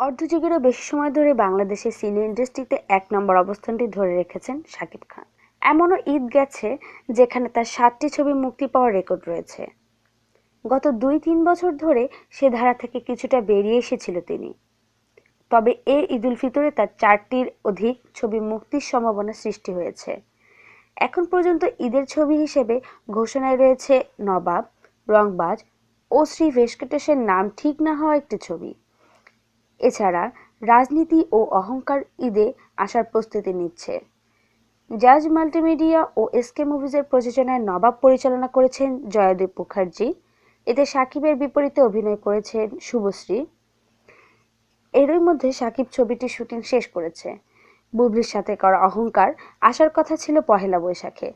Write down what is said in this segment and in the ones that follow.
অর্ধযুগেরও বেশি সময় ধরে বাংলাদেশের সিনে ইন্ডাস্ট্রিতে এক নম্বর অবস্থানটি ধরে রেখেছেন শাকিব খান। এমনও ঈদ গেছে যেখানে তার সাতটি ছবি মুক্তি পাওয়ার রেকর্ড রয়েছে। গত দুই তিন বছর ধরে সে ধারা থেকে কিছুটা বেরিয়ে এসেছিল তিনি। তবে এ ঈদ উল ফিতরে তার চারটির অধিক ছবি মুক্তির সম্ভাবনা সৃষ্টি হয়েছে। এখন পর্যন্ত ঈদের ছবি হিসেবে ঘোষণায় রয়েছে নবাব, রংবাজ ও শ্রী ভেঙ্কটেশের নাম ঠিক না হওয়া একটি ছবি। রাজনীতি ও অহংকার ঈদে আসার প্রস্তুতি নিচ্ছে। জাজ মাল্টিমিডিয়া ও এসকে মুভিজের প্রযোজনায় নবাব পরিচালনা করেছেন জয়দেব মুখার্জি। এতে সাকিবের বিপরীতে অভিনয় করেছেন শুভশ্রী। এরই মধ্যে সাকিব ছবিটির শুটিং শেষ করেছে। বুবলির সাথে করা অহংকার আসার কথা ছিল পহেলা বৈশাখে।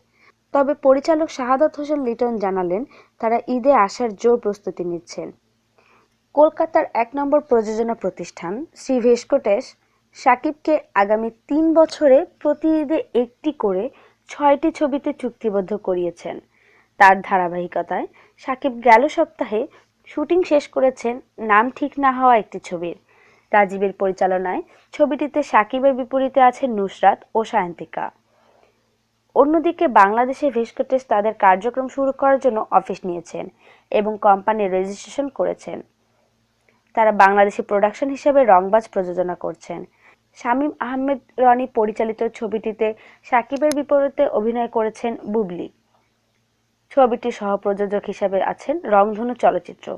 তবে পরিচালক শাহাদত হোসেন লিটন জানালেন, তারা ঈদে আসার জোর প্রস্তুতি নিচ্ছেন। কলকাতার এক নম্বর প্রযোজনা প্রতিষ্ঠান, শ্রী ভেস্কটেশ সাকিবকে আগামী তিন বছরে প্রতি ঈদে একটি করে ছয়টি ছবিতে চুক্তিবদ্ধ করিয়েছেন। তার ধারাবাহিকতায় সাকিব গেল সপ্তাহে শুটিং শেষ করেছেন নাম ঠিক না হওয়া একটি ছবির। রাজীবের পরিচালনায় ছবিটিতে সাকিবের বিপরীতে আছেন নুসরাত ও সায়ন্তিকা। অন্যদিকে বাংলাদেশে ভেস্কটেশ তাদের কার্যক্রম শুরু করার জন্য অফিস নিয়েছেন এবং কোম্পানির রেজিস্ট্রেশন করেছেন। তারা বাংলাদেশি প্রোডাকশন হিসেবে রংবাজ প্রযোজনা করছেন। শামীম আহমেদ রনি পরিচালিত ছবিটিতে সাকিবের বিপরীতে অভিনয় করেছেন বুবলি। ছবিটির সহপ্রযোজক হিসেবে আছেন রংধনু চলচ্চিত্র।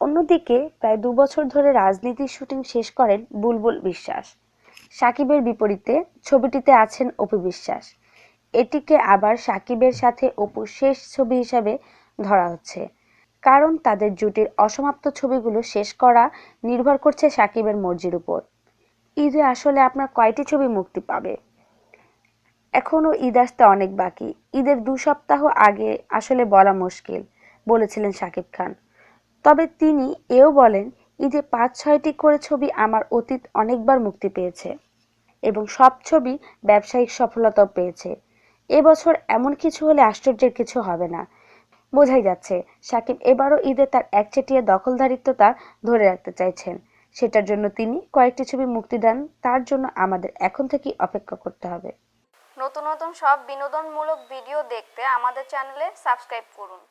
অন্যদিকে প্রায় দু বছর ধরে রাজনীতির শুটিং শেষ করেন বুলবুল বিশ্বাস। সাকিবের বিপরীতে ছবিটিতে আছেন অপু বিশ্বাস। এটিকে আবার সাকিবের সাথে অপুর শেষ ছবি হিসাবে ধরা হচ্ছে। কারণ তাদের জুটির অসমাপ্ত ছবিগুলো শেষ করা নির্ভর করছে সাকিবের মর্জির উপর। ঈদে আসলে আপনার কয়টি ছবি মুক্তি পাবে? এখনও ঈদ আসতে অনেক বাকি। ঈদের দু সপ্তাহ আগে আসলে বলা মুশকিল, বলেছিলেন সাকিব খান। তবে তিনি এও বলেন, ঈদে পাঁচ, ছয়টি করে ছবি আমার অতীত অনেকবার মুক্তি পেয়েছে এবং সব ছবি ব্যবসায়িক সফলতাও পেয়েছে। এবছর এমন কিছু হলে আশ্চর্যের কিছু হবে না। বোঝাই যাচ্ছে, সাকিব এবারও ঈদে তার একচেটিয়া দখলদারিত্বতা ধরে রাখতে চাইছেন। সেটার জন্য তিনি কয়েকটি ছবি মুক্তি দেন, তার জন্য আমাদের এখন থেকেই অপেক্ষা করতে হবে। নতুন নতুন সব বিনোদনমূলক ভিডিও দেখতে আমাদের চ্যানেলে সাবস্ক্রাইব করুন।